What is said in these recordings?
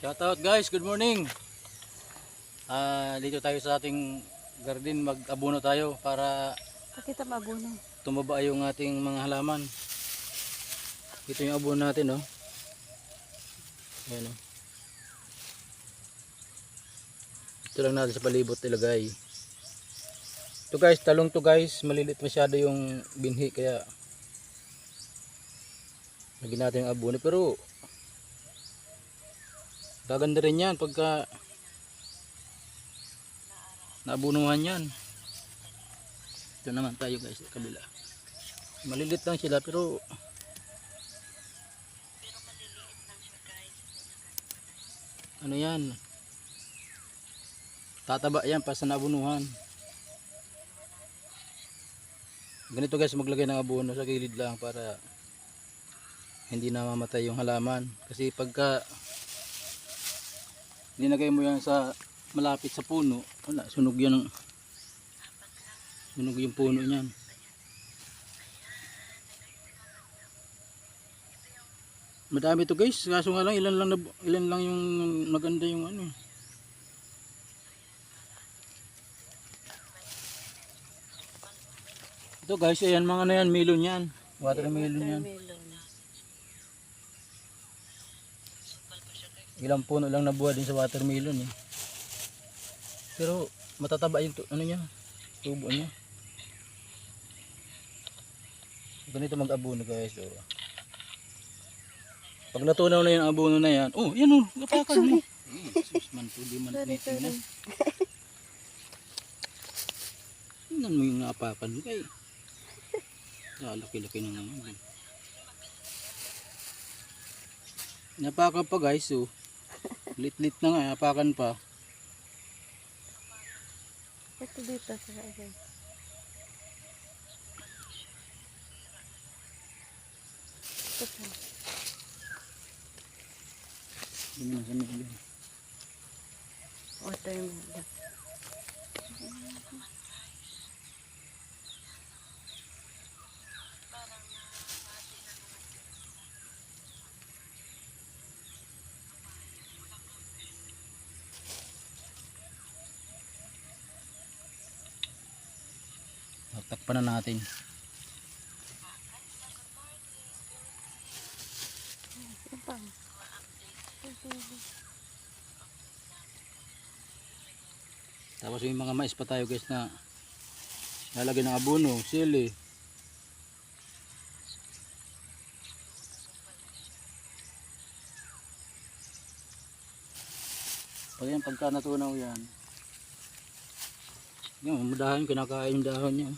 Shoutout guys, good morning. Ah, dito tayo sa ating garden, mag-abono tayo para Pakita mabuno. tumaba yung ating mga halaman. Ito yung abono natin, oh. Ayan, oh. Ito lang natin sa palibot ilagay. Ito guys, talong to guys, malilit masyado yung binhi kaya lagyan natin yung abono pero gaganda rin yan pagka naabunuhan yan. Ito naman tayo guys sa kabila. Malilit lang sila pero ano yan tataba yan pa sa nabunuhan ganito guys maglagay ng abono sa gilid lang para hindi na mamatay yung halaman kasi pagka linagay mo yan sa malapit sa puno. Wala sunog yan ng sunog yung puno niyan. Madami to guys. Kaso nga lang ilan lang na- ilan lang yung maganda yung ano eh. ito guys ayan mga ano yan melon yan. Watermelon yan ilang puno lang nabuha din sa watermelon eh. Pero matataba yung ano niya, tubo niya. Ganito mag-abono guys. Oh. Pag natunaw na yung abono na yan, oh, yan oh, gapakan eh. Sus man po, di man tinitingnan. sorry. Tingnan mo yung napakan mo kay. Laki-laki na naman. Napakan pa guys, oh. Lit-lit na nga, napakan pa. Ito dito sa akin. Ito pa. Yun na sa mga Watermelon. Takpan na natin. Tapos yung mga mais pa tayo guys na lalagyan ng abono, sili. Pag yan, pagka natunaw yan, yung dahon, kinakain yung dahon niya.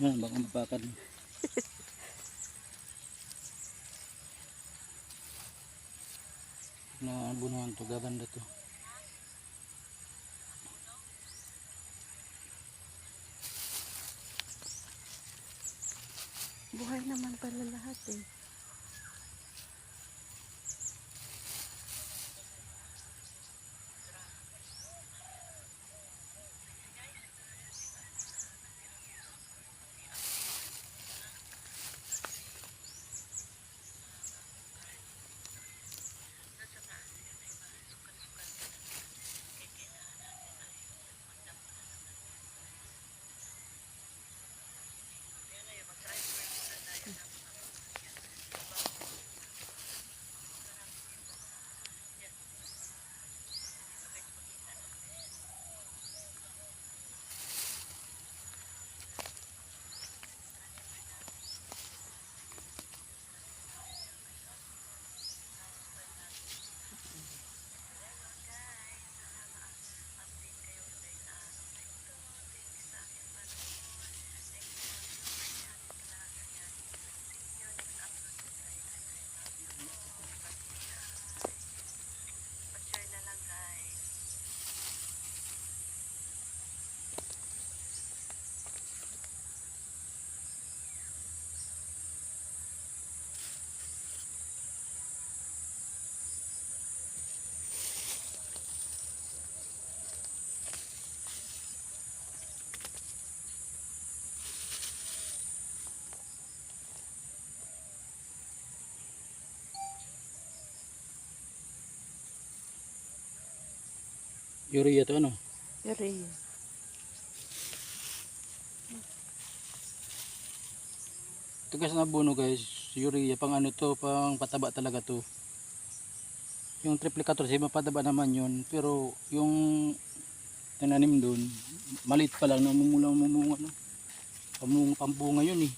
Yan, baka mapakan. na abunuhan to, gaganda to. Buhay naman pala lahat eh. Urea to ano? Urea. Guys na abono guys, urea pang ano to, pang pataba talaga to. Yung triplicator siya mapataba naman yun, pero yung tinanim doon, maliit pa lang, namumulang mumunga no. Pamunga, pambunga yun eh.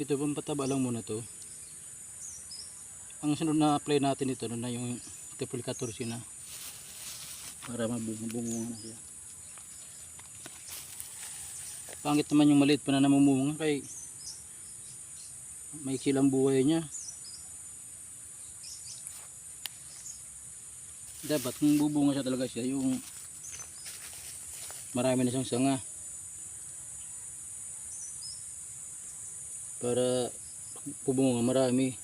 Ito pampataba lang muna to. Ang sunod na apply natin ito na yung triplicator siya na para mabunga-bunga na siya. Pangit naman yung maliit pa na namumunga kay may silang buhay niya. Dapat kung bubunga siya talaga siya yung marami na siyang sanga. Para bubunga marami.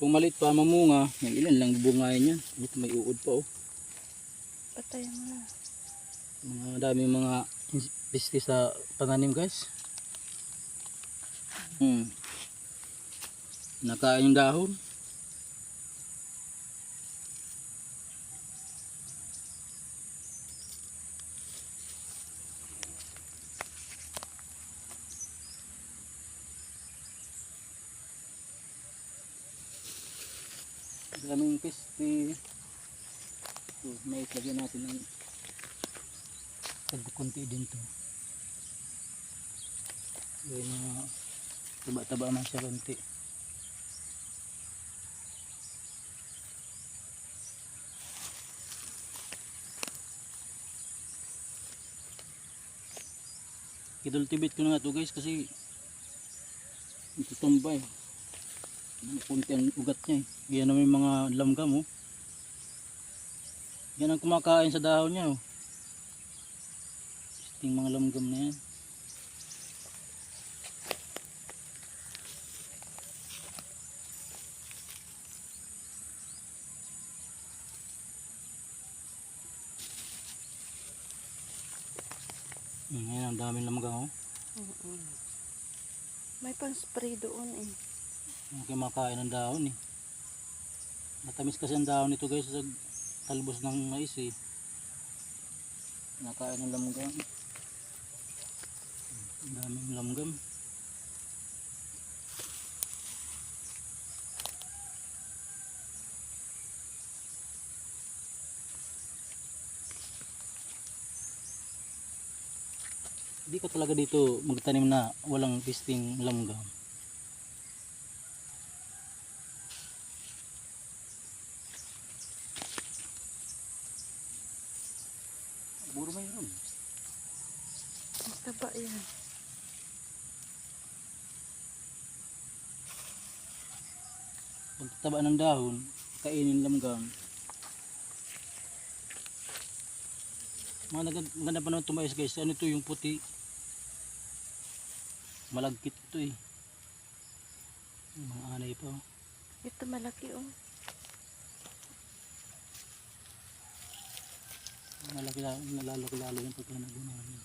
Kung maliit pa mamunga, yung ilan lang bubungayin niya. Ito may uod pa oh. Patay mo na. Mga daming mga pesti sa pananim guys. Hmm. Nakain yung dahon. Pesti. So, may lagyan natin ng Tagkunti din to. Yun na taba-taba man siya konti. Kidultibit ko na nga to guys kasi itutumba eh. Kunti ang ugat niya eh. Yan naman yung mga lamgam oh. Yan ang kumakain sa dahon niya oh. Yung mga lamgam na yan. Ayan, ang daming lamgang oh. Oo. May pang-spray doon eh. Kumakain ng dahon eh. Matamis kasi ang dahon nito guys sa talbos ng mais eh. Nakain ng lamgam. Ang daming lamgam. Hindi ko talaga dito magtanim na walang pisting lamgam. Puro mayroon. Ang taba yan. Pag taba ng dahon, kainin lamgang. Mga maganda pa naman tumayos guys. Ano ito yung puti? Malagkit ito eh. Mga anay pa. oh. Ito malaki oh. Malaki lalo, nalalaki lalo yung pagka nagunahan.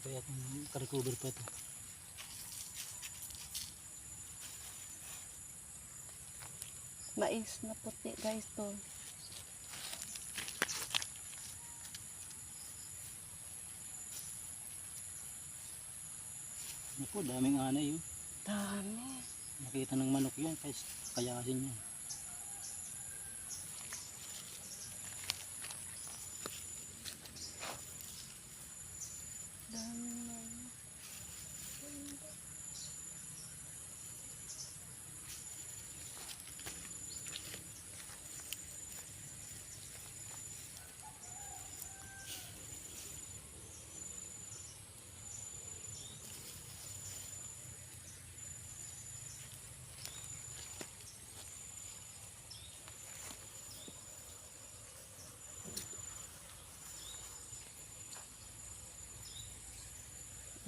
Kaya kung ka-recover pa ito. Mais na puti guys to. Naku, daming anay yun. Dami. Nakita ng manok yan, kaya kayasin niya.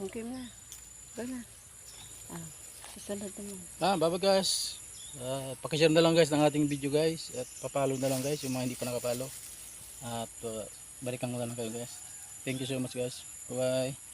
Okay na. Ba na. Ah, susunod naman. Ah, baba guys. Uh, pakishare na lang guys ng ating video guys at papalo na lang guys yung mga hindi pa nakapalo. At uh, balikan ko na lang kayo guys. Thank you so much guys. Bye bye.